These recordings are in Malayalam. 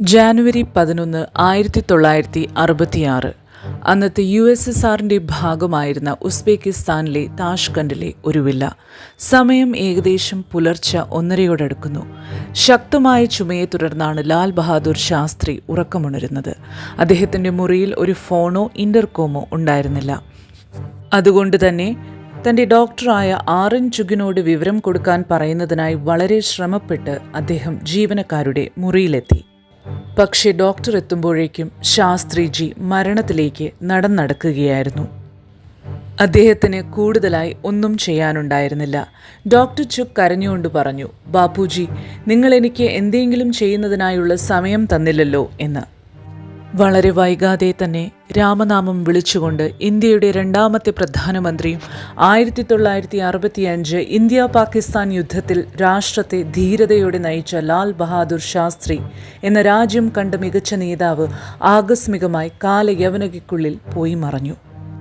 ജാനുവരി പതിനൊന്ന് ആയിരത്തി തൊള്ളായിരത്തി അറുപത്തിയാറ്. അന്നത്തെ യു എസ് എസ് ആറിന്റെ ഭാഗമായിരുന്ന ഉസ്ബെക്കിസ്ഥാനിലെ താഷ്കണ്ടിലെ ഒരു വില്ല സമയം ഏകദേശം പുലർച്ചെ ഒന്നരയോടടുക്കുന്നു. ശക്തമായ ചുമയെ തുടർന്നാണ് ലാൽ ബഹാദൂർ ശാസ്ത്രി ഉറക്കമുണരുന്നത്. അദ്ദേഹത്തിന്റെ മുറിയിൽ ഒരു ഫോണോ ഇന്റർകോമോ ഉണ്ടായിരുന്നില്ല. അതുകൊണ്ട് തന്നെ തന്റെ ഡോക്ടറായ ആർ എൻ ചുഗിനോട് വിവരം കൊടുക്കാൻ പറയുന്നതിനായി വളരെ ശ്രമപ്പെട്ട് അദ്ദേഹം ജീവനക്കാരുടെ മുറിയിലെത്തി. പക്ഷേ ഡോക്ടർ എത്തുമ്പോഴേക്കും ശാസ്ത്രിജി മരണത്തിലേക്ക് നടന്നടക്കുകയായിരുന്നു. അദ്ദേഹത്തിന് കൂടുതലായി ഒന്നും ചെയ്യാനുണ്ടായിരുന്നില്ല. ഡോക്ടർ ചുക്ക് കരഞ്ഞുകൊണ്ട് പറഞ്ഞു ബാപ്പുജി നിങ്ങൾ എനിക്ക് എന്തെങ്കിലും ചെയ്യുന്നതിനായുള്ള സമയം തന്നില്ലല്ലോ എന്ന്. വളരെ വൈകാതെ തന്നെ രാമനാമം വിളിച്ചുകൊണ്ട് ഇന്ത്യയുടെ രണ്ടാമത്തെ പ്രധാനമന്ത്രിയും ആയിരത്തി തൊള്ളായിരത്തി അറുപത്തിയഞ്ച് ഇന്ത്യ പാകിസ്ഥാൻ യുദ്ധത്തിൽ രാഷ്ട്രത്തെ ധീരതയോടെ നയിച്ച ലാൽ ബഹാദൂർ ശാസ്ത്രി എന്ന രാജ്യം കണ്ട മികച്ച നേതാവ് ആകസ്മികമായി കാലയവനകയ്ക്കുള്ളിൽ പോയി മറഞ്ഞു.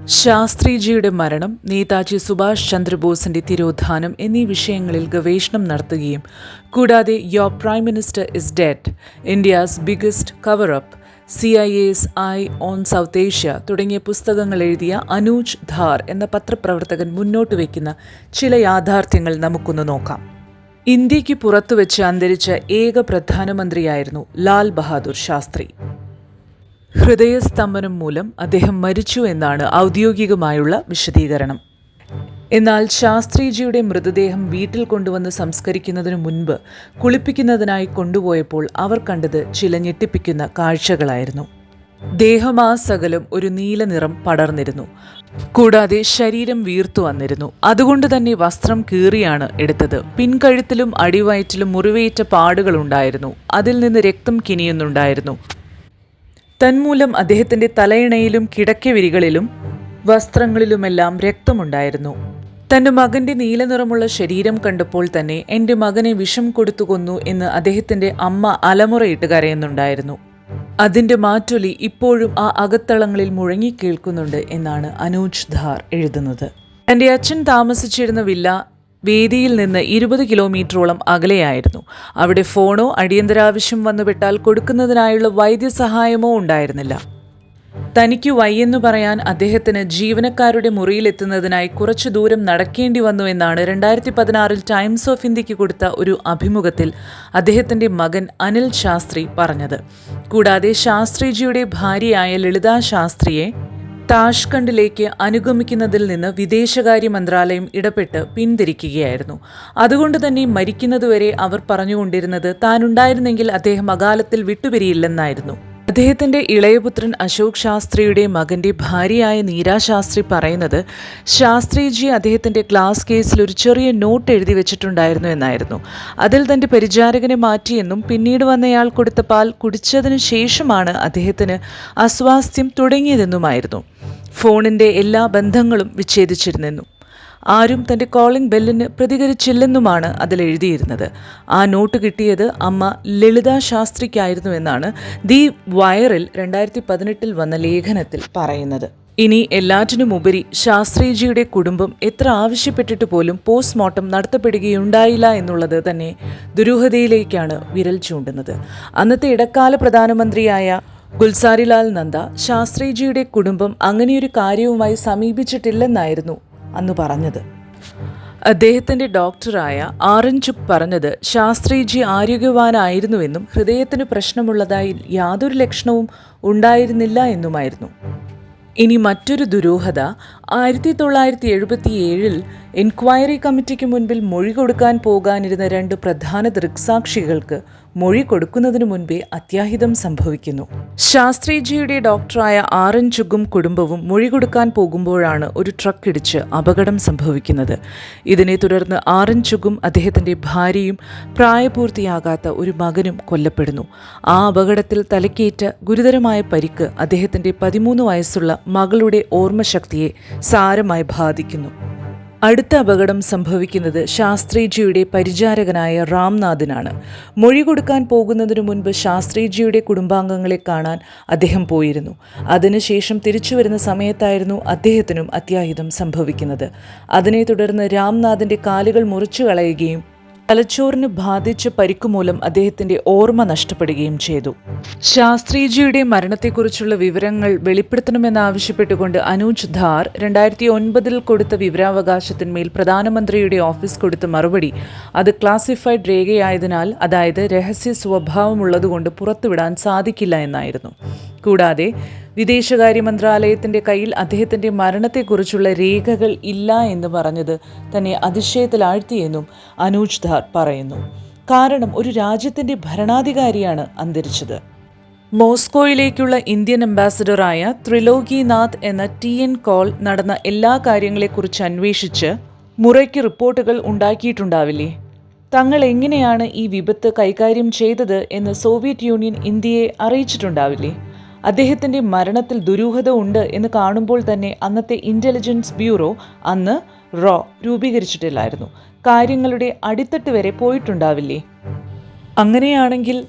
ശാസ്ത്രിജിയുടെ മരണം നേതാജി സുഭാഷ് ചന്ദ്രബോസിന്റെ തിരോധാനം എന്നീ വിഷയങ്ങളിൽ ഗവേഷണം നടത്തുകയും കൂടാതെ യോ prime minister is dead India's biggest cover up C I S I on South Asia തുടങ്ങിയ പുസ്തകങ്ങൾ എഴുതിയ അനൂജ് ധാർ എന്ന പത്രപ്രവർത്തകൻ മുന്നോട്ട് വയ്ക്കുന്ന ചില യാഥാർത്ഥ്യങ്ങൾ നമുക്കൊന്ന് നോക്കാം. ഇന്ത്യയ്ക്ക് പുറത്തുവെച്ച് അന്തരിച്ച ഏക പ്രധാനമന്ത്രിയായിരുന്നു ലാൽ ബഹാദൂർ ശാസ്ത്രി. ഹൃദയസ്തംഭനം മൂലം അദ്ദേഹം മരിച്ചു എന്നാണ് ഔദ്യോഗികമായുള്ള വിശദീകരണം. എന്നാൽ ശാസ്ത്രിജിയുടെ മൃതദേഹം വീട്ടിൽ കൊണ്ടുവന്ന് സംസ്കരിക്കുന്നതിനു മുൻപ് കുളിപ്പിക്കുന്നതിനായി കൊണ്ടുപോയപ്പോൾ അവർ കണ്ടത് ചില ഞെട്ടിപ്പിക്കുന്ന കാഴ്ചകളായിരുന്നു. ദേഹമാസകലം ഒരു നീല നിറം പടർന്നിരുന്നു. കൂടാതെ ശരീരം വീർത്തു വന്നിരുന്നു. അതുകൊണ്ട് തന്നെ വസ്ത്രം കീറിയാണ് എടുത്തത്. പിൻകഴുത്തിലും അടിവയറ്റിലും മുറിവേറ്റ പാടുകളുണ്ടായിരുന്നു അതിൽ നിന്ന് രക്തം കിനിയുന്നുണ്ടായിരുന്നു. തന്മൂലം അദ്ദേഹത്തിന്റെ തലയിണയിലും കിടക്കവിരികളിലും വസ്ത്രങ്ങളിലുമെല്ലാം രക്തമുണ്ടായിരുന്നു. തന്റെ മകന്റെ നീലനിറമുള്ള ശരീരം കണ്ടപ്പോൾ തന്നെ എന്റെ മകനെ വിഷം കൊടുത്തു കൊന്നു എന്ന് അദ്ദേഹത്തിന്റെ അമ്മ അലമുറയിട്ട് കരയുന്നുണ്ടായിരുന്നു. അതിന്റെ മാറ്റൊലി ഇപ്പോഴും ആ അകത്തളങ്ങളിൽ മുഴങ്ങി കേൾക്കുന്നുണ്ട് എന്നാണ് അനൂജ് ധാർ എഴുതുന്നത്. തന്റെ അച്ഛൻ താമസിച്ചിരുന്ന വില്ല വേദിയിൽ നിന്ന് ഇരുപത് കിലോമീറ്ററോളം അകലെയായിരുന്നു. അവിടെ ഫോണോ അടിയന്തരാവശ്യം വന്നുപെട്ടാൽ കൊടുക്കുന്നതിനായുള്ള വൈദ്യസഹായമോ ഉണ്ടായിരുന്നില്ല. തനിക്ക് വയ്യെന്നു പറയാൻ അദ്ദേഹത്തിന് ജീവനക്കാരുടെ മുറിയിലെത്തുന്നതിനായി കുറച്ചു ദൂരം നടക്കേണ്ടി വന്നു എന്നാണ് രണ്ടായിരത്തി പതിനാറിൽ ടൈംസ് ഓഫ് ഇന്ത്യയ്ക്ക് കൊടുത്ത ഒരു അഭിമുഖത്തിൽ അദ്ദേഹത്തിന്റെ മകൻ അനിൽ ശാസ്ത്രി പറഞ്ഞത്. കൂടാതെ ശാസ്ത്രിജിയുടെ ഭാര്യയായ ലളിതാ ശാസ്ത്രിയെ താഷ്കണ്ടിലേക്ക് അനുഗമിക്കുന്നതിൽ നിന്ന് വിദേശകാര്യ മന്ത്രാലയം ഇടപെട്ട് പിന്തിരിക്കുകയായിരുന്നു. അതുകൊണ്ട് തന്നെ മരിക്കുന്നതുവരെ അവർ പറഞ്ഞുകൊണ്ടിരുന്നത് താനുണ്ടായിരുന്നെങ്കിൽ അദ്ദേഹം അകാലത്തിൽ വിട്ടുപിരിയില്ലെന്നായിരുന്നു. അദ്ദേഹത്തിന്റെ ഇളയപുത്രൻ അശോക് ശാസ്ത്രിയുടെ മകന്റെ ഭാര്യയായ നീരാ ശാസ്ത്രി പറയുന്നത് ശാസ്ത്രിജി അദ്ദേഹത്തിന്റെ ക്ലാസ് കേസിൽ ഒരു ചെറിയ നോട്ട് എഴുതി വെച്ചിട്ടുണ്ടായിരുന്നു എന്നായിരുന്നു. അതിൽ തന്റെ പരിചാരകനെ മാറ്റിയെന്നും പിന്നീട് വന്നയാൾ കൊടുത്ത പാൽ കുടിച്ചതിനു ശേഷമാണ് അദ്ദേഹത്തിന് അസ്വാസ്ഥ്യം തുടങ്ങിയതെന്നുമായിരുന്നു. ഫോണിന്റെ എല്ലാ ബന്ധങ്ങളും വിച്ഛേദിച്ചിരുന്നെന്നും. ആരും തന്റെ കോളിംഗ് ബെല്ലിന് പ്രതികരിച്ചില്ലെന്നുമാണ് അതിൽ എഴുതിയിരുന്നത്. ആ നോട്ട് കിട്ടിയത് അമ്മ ലളിത ശാസ്ത്രിക്കായിരുന്നു എന്നാണ് ദി വയറിൽ രണ്ടായിരത്തി പതിനെട്ടിൽ വന്ന ലേഖനത്തിൽ പറയുന്നത്. ഇനി എല്ലാറ്റിനുമുപരി ശാസ്ത്രിജിയുടെ കുടുംബം എത്ര ആവശ്യപ്പെട്ടിട്ട് പോലും പോസ്റ്റ്മോർട്ടം നടത്തപ്പെടുകയുണ്ടായില്ല എന്നുള്ളത് തന്നെ ദുരൂഹതയിലേക്കാണ് വിരൽ ചൂണ്ടുന്നത്. അന്നത്തെ ഇടക്കാല പ്രധാനമന്ത്രിയായ ഗുൽസാരിലാൽ നന്ദ ശാസ്ത്രിജിയുടെ കുടുംബം അങ്ങനെയൊരു കാര്യവുമായി സമീപിച്ചിട്ടില്ലെന്നായിരുന്നു അന്ന് പറഞ്ഞത്. അദ്ദേഹത്തിന്റെ ഡോക്ടറായ ആറൻ ചുക് പറഞ്ഞത് ശാസ്ത്രിജി ആരോഗ്യവാനായിരുന്നുവെന്നും ഹൃദയത്തിന് പ്രശ്നമുള്ളതായി യാതൊരു ലക്ഷണവും ഉണ്ടായിരുന്നില്ല എന്നുമായിരുന്നു. ഇനി മറ്റൊരു ദുരൂഹത ആയിരത്തി തൊള്ളായിരത്തി എഴുപത്തി ഏഴിൽ എൻക്വയറി കമ്മിറ്റിക്ക് മുൻപിൽ മൊഴി കൊടുക്കാൻ പോകാനിരുന്ന രണ്ട് പ്രധാന ദൃക്സാക്ഷികൾക്ക് മൊഴി കൊടുക്കുന്നതിനു മുൻപേ അത്യാഹിതം സംഭവിക്കുന്നു. ശാസ്ത്രിജിയുടെ ഡോക്ടറായ ആർ എൻ ചുഗും കുടുംബവും മൊഴി കൊടുക്കാൻ പോകുമ്പോഴാണ് ഒരു ട്രക്ക് ഇടിച്ച് അപകടം സംഭവിക്കുന്നത്. ഇതിനെ തുടർന്ന് ആർ എൻ ചുഗും അദ്ദേഹത്തിന്റെ ഭാര്യയും പ്രായപൂർത്തിയാകാത്ത ഒരു മകനും കൊല്ലപ്പെടുന്നു. ആ അപകടത്തിൽ തലക്കേറ്റ ഗുരുതരമായ പരിക്ക് അദ്ദേഹത്തിന്റെ പതിമൂന്ന് വയസ്സുള്ള മകളുടെ ഓർമ്മശക്തിയെ സാരമായി ബാധിക്കുന്നു. അടുത്ത അപകടം സംഭവിക്കുന്നത് ശാസ്ത്രിജിയുടെ പരിചാരകനായ റാംനാഥിനാണ്. മൊഴി കൊടുക്കാൻ പോകുന്നതിനു മുൻപ് ശാസ്ത്രിജിയുടെ കുടുംബാംഗങ്ങളെ കാണാൻ അദ്ദേഹം പോയിരുന്നു. അതിനുശേഷം തിരിച്ചു വരുന്ന സമയത്തായിരുന്നു അദ്ദേഹത്തിനും അത്യാഹിതം സംഭവിക്കുന്നത്. അതിനെ തുടർന്ന് രാംനാഥിന്റെ കാലുകൾ മുറിച്ചു കളയുകയും തലച്ചോറിന് ബാധിച്ച പരിക്കുമൂലം അദ്ദേഹത്തിന്റെ ഓർമ്മ നഷ്ടപ്പെടുകയും ചെയ്തു. ശാസ്ത്രിജിയുടെ മരണത്തെക്കുറിച്ചുള്ള വിവരങ്ങൾ വെളിപ്പെടുത്തണമെന്നാവശ്യപ്പെട്ടുകൊണ്ട് അനൂജ് ധാർ രണ്ടായിരത്തി ഒൻപതിൽ കൊടുത്ത വിവരാവകാശത്തിന്മേൽ പ്രധാനമന്ത്രിയുടെ ഓഫീസ് കൊടുത്ത മറുപടി അത് ക്ലാസിഫൈഡ് രേഖയായതിനാൽ അതായത് രഹസ്യ സ്വഭാവമുള്ളതുകൊണ്ട് പുറത്തുവിടാൻ സാധിക്കില്ല എന്നായിരുന്നു. കൂടാതെ വിദേശകാര്യ മന്ത്രാലയത്തിന്റെ കയ്യിൽ അദ്ദേഹത്തിന്റെ മരണത്തെക്കുറിച്ചുള്ള രേഖകൾ ഇല്ല എന്ന് പറഞ്ഞത് തന്നെ അതിശയത്തിലാഴ്ത്തിയെന്നും അനൂജ് ധാർ പറയുന്നു. കാരണം ഒരു രാജ്യത്തിന്റെ ഭരണാധികാരിയാണ് അന്തരിച്ചത്. മോസ്കോയിലേക്കുള്ള ഇന്ത്യൻ അംബാസഡറായ ത്രിലോകിനാഥ് എന്ന ടി എൻ കോൾ നടന്ന എല്ലാ കാര്യങ്ങളെക്കുറിച്ച് അന്വേഷിച്ച് മുറയ്ക്ക് റിപ്പോർട്ടുകൾ ഉണ്ടാക്കിയിട്ടുണ്ടാവില്ലേ? തങ്ങൾ എങ്ങനെയാണ് ഈ വിപത്ത് കൈകാര്യം ചെയ്തത് എന്ന് സോവിയറ്റ് യൂണിയൻ ഇന്ത്യയെ അറിയിച്ചിട്ടുണ്ടാവില്ലേ? അദ്ദേഹത്തിന്റെ മരണത്തിൽ ദുരൂഹത ഉണ്ട് എന്ന് കാണുമ്പോൾ തന്നെ അന്നത്തെ ഇന്റലിജൻസ് ബ്യൂറോ അന്ന് റോ രൂപീകരിച്ചിട്ടില്ലായിരുന്നു. കാര്യങ്ങളുടെ അടിത്തട്ട് വരെ പോയിട്ടുണ്ടാവില്ലേ? അങ്ങനെയാണെങ്കിൽ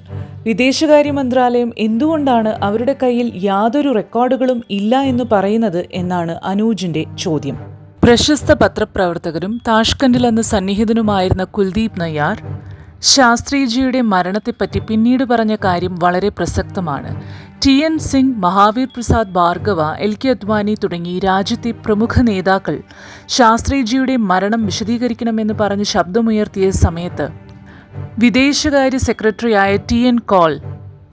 വിദേശകാര്യ മന്ത്രാലയം എന്തുകൊണ്ടാണ് അവരുടെ കയ്യിൽ യാതൊരു റെക്കോർഡുകളും ഇല്ല എന്ന് പറയുന്നത് എന്നാണ് അനൂജിന്റെ ചോദ്യം. പ്രശസ്ത പത്രപ്രവർത്തകരും താഷ്കണ്ടിൽ അന്ന് സന്നിഹിതനുമായിരുന്ന കുൽദീപ് നയ്യാർ ശാസ്ത്രിജിയുടെ മരണത്തെപ്പറ്റി പിന്നീട് പറഞ്ഞ കാര്യം വളരെ പ്രസക്തമാണ്. T N Singh Mahavir Prasad Bhargava L K Advani തുടങ്ങി രാജ്യത്തെ പ്രമുഖ നേതാക്കൾ ശാസ്ത്രിജിയുടെ മരണം വിശദീകരിക്കണമെന്ന് പറഞ്ഞ് ശബ്ദമുയർത്തിയ സമയത്ത് വിദേശകാര്യ സെക്രട്ടറിയായ ടി എൻ കോൾ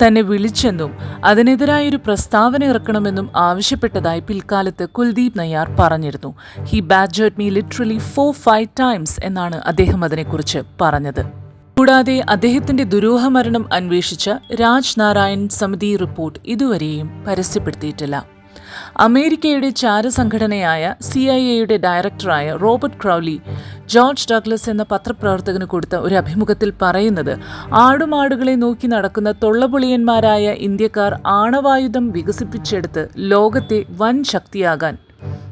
തന്നെ വിളിച്ചെന്നും അതിനെതിരായൊരു പ്രസ്താവന ഇറക്കണമെന്നും ആവശ്യപ്പെട്ടതായി പിൽക്കാലത്ത് കുൽദീപ് നയ്യാർ പറഞ്ഞിരുന്നു. He badgered me literally four five times എന്നാണ് അദ്ദേഹം അതിനെക്കുറിച്ച് പറഞ്ഞത്. കൂടാതെ അദ്ദേഹത്തിന്റെ ദുരൂഹമരണം അന്വേഷിച്ച രാജ് നാരായൺ സമിതി റിപ്പോർട്ട് ഇതുവരെയും പരസ്യപ്പെടുത്തിയിട്ടില്ല. അമേരിക്കയുടെ ചാരസംഘടനയായ സി ഐ എയുടെ ഡയറക്ടറായ റോബർട്ട് ക്രൗലി ജോർജ് ഡഗ്ലസ് എന്ന പത്രപ്രവർത്തകന് കൊടുത്ത ഒരു അഭിമുഖത്തിൽ പറയുന്നത് ആടുമാടുകളെ നോക്കി നടക്കുന്ന തൊള്ളപൊളിയന്മാരായ ഇന്ത്യക്കാർ ആണവായുധം വികസിപ്പിച്ചെടുത്ത് ലോകത്തെ വൻ ശക്തിയാകാൻ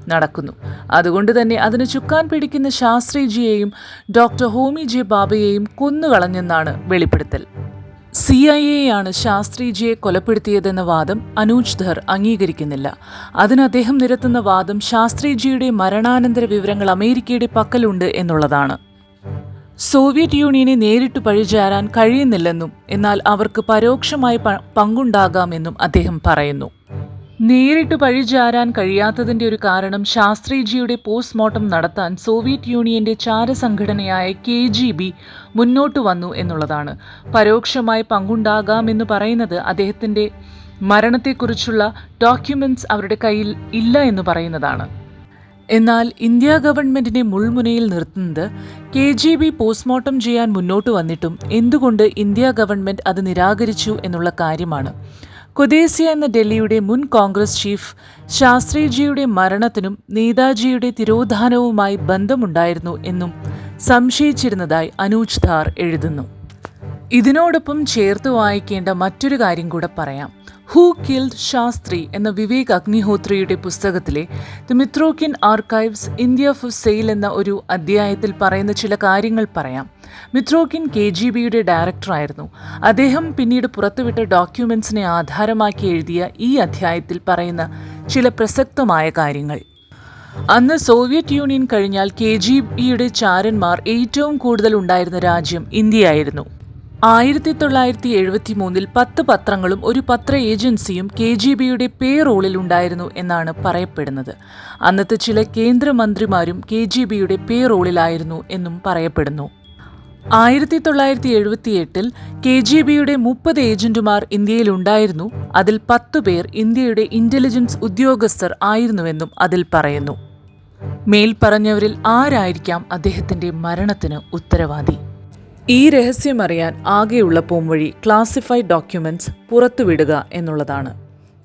നടക്കുന്നു. അതുകൊണ്ട് തന്നെ അതിന് ചുക്കാൻ പിടിക്കുന്ന ശാസ്ത്രിജിയെയും ഡോക്ടർ ഹോമി ജെ ബാബയെയും കൊന്നുകളഞ്ഞെന്നാണ് വെളിപ്പെടുത്തൽ. സി ഐ എ ആണ് ശാസ്ത്രിജിയെ കൊലപ്പെടുത്തിയതെന്ന വാദം അനൂജ് ധർ അംഗീകരിക്കുന്നില്ല. അതിന് അദ്ദേഹം നിരത്തുന്ന വാദം ശാസ്ത്രിജിയുടെ മരണാനന്തര വിവരങ്ങൾ അമേരിക്കയുടെ പക്കലുണ്ട് എന്നുള്ളതാണ്. സോവിയറ്റ് യൂണിയനെ നേരിട്ട് പഴിചാരാൻ കഴിയുന്നില്ലെന്നും എന്നാൽ അവർക്ക് പരോക്ഷമായി പങ്കുണ്ടാകാമെന്നും അദ്ദേഹം പറയുന്നു. നേരിട്ട് പഴിചാരാൻ കഴിയാത്തതിന്റെ ഒരു കാരണം ശാസ്ത്രിജിയുടെ പോസ്റ്റ്മോർട്ടം നടത്താൻ സോവിയറ്റ് യൂണിയന്റെ ചാരസംഘടനയായ കെ ജി ബി മുന്നോട്ട് വന്നു എന്നുള്ളതാണ്. പരോക്ഷമായി പങ്കുണ്ടാകാമെന്ന് പറയുന്നത് അദ്ദേഹത്തിന്റെ മരണത്തെക്കുറിച്ചുള്ള ഡോക്യുമെന്റ്സ് അവരുടെ കയ്യിൽ ഇല്ല എന്ന് പറയുന്നതാണ്. എന്നാൽ ഇന്ത്യ ഗവൺമെന്റിനെ മുൾമുനയിൽ നിർത്തുന്നത് കെ ജി ബി പോസ്റ്റ്മോർട്ടം ചെയ്യാൻ മുന്നോട്ട് വന്നിട്ടും എന്തുകൊണ്ട് ഇന്ത്യ ഗവൺമെന്റ് അത് നിരാകരിച്ചു എന്നുള്ള കാര്യമാണ്. കൊതേസിയ എന്ന ഡൽഹിയുടെ മുൻ കോൺഗ്രസ് ചീഫ് ശാസ്ത്രിജിയുടെ മരണത്തിനും നേതാജിയുടെ തിരോധാനവുമായി ബന്ധമുണ്ടായിരുന്നു എന്നും സംശയിച്ചിരുന്നതായി അനൂജ് ധാർ എഴുതുന്നു. ഇതിനോടൊപ്പം ചേർത്ത് വായിക്കേണ്ട മറ്റൊരു കാര്യം കൂടെ പറയാം. ഹൂ കിൽഡ് ശാസ്ത്രി എന്ന വിവേക് അഗ്നിഹോത്രിയുടെ പുസ്തകത്തിലെ the Mitrokhin archives India for sale എന്ന ഒരു അധ്യായത്തിൽ പറയുന്ന ചില കാര്യങ്ങൾ പറയാം. മിത്രോക്കിൻ കെ ജി ബിയുടെ ഡയറക്ടറായിരുന്നു അദ്ദേഹം പിന്നീട് പുറത്തുവിട്ട ഡോക്യുമെന്റ്സിനെ ആധാരമാക്കി എഴുതിയ ഈ അധ്യായത്തിൽ പറയുന്ന ചില പ്രസക്തമായ കാര്യങ്ങൾ. അന്ന് സോവിയറ്റ് യൂണിയൻ കഴിഞ്ഞാൽ കെ ജി ബിയുടെ ചാരന്മാർ ഏറ്റവും കൂടുതൽ ഉണ്ടായിരുന്ന രാജ്യം ഇന്ത്യയായിരുന്നു. ആയിരത്തി തൊള്ളായിരത്തി എഴുപത്തി മൂന്നിൽ പത്ത് പത്രങ്ങളും ഒരു പത്ര ഏജൻസിയും കെ ജി ബിയുടെ പേ റോളിൽ ഉണ്ടായിരുന്നു എന്നാണ് പറയപ്പെടുന്നത്. അന്നത്തെ ചില കേന്ദ്രമന്ത്രിമാരും കെ ജി ബിയുടെ പേ റോളിലായിരുന്നു എന്നും പറയപ്പെടുന്നു. ആയിരത്തി തൊള്ളായിരത്തി എഴുപത്തിയെട്ടിൽ കെ ജി ബിയുടെ മുപ്പത് ഏജന്റുമാർ ഇന്ത്യയിലുണ്ടായിരുന്നു. അതിൽ പത്തു പേർ ഇന്ത്യയുടെ ഇന്റലിജൻസ് ഉദ്യോഗസ്ഥർ ആയിരുന്നുവെന്നും അതിൽ പറയുന്നു. മേൽപ്പറഞ്ഞവരിൽ ആരായിരിക്കാം അദ്ദേഹത്തിന്റെ മരണത്തിന് ഉത്തരവാദി? ഈ രഹസ്യമറിയാൻ ആകെയുള്ള പോംവഴി ക്ലാസിഫൈഡ് ഡോക്യുമെന്റ്സ് പുറത്തുവിടുക എന്നുള്ളതാണ്.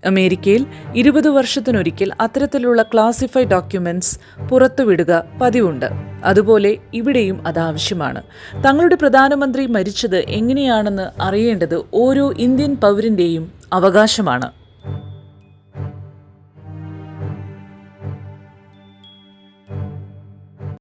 അമേരിക്കയിൽ ഇരുപത് വർഷത്തിനൊരിക്കൽ അത്തരത്തിലുള്ള ക്ലാസിഫൈഡ് ഡോക്യുമെന്റ്സ് പുറത്തുവിടുക പതിവുണ്ട്. അതുപോലെ ഇവിടെയും അതാവശ്യമാണ് തങ്ങളുടെ പ്രധാനമന്ത്രി മരിച്ചത് എങ്ങനെയാണെന്ന് അറിയേണ്ടത് ഓരോ ഇന്ത്യൻ പൗരന്റെയും അവകാശമാണ്.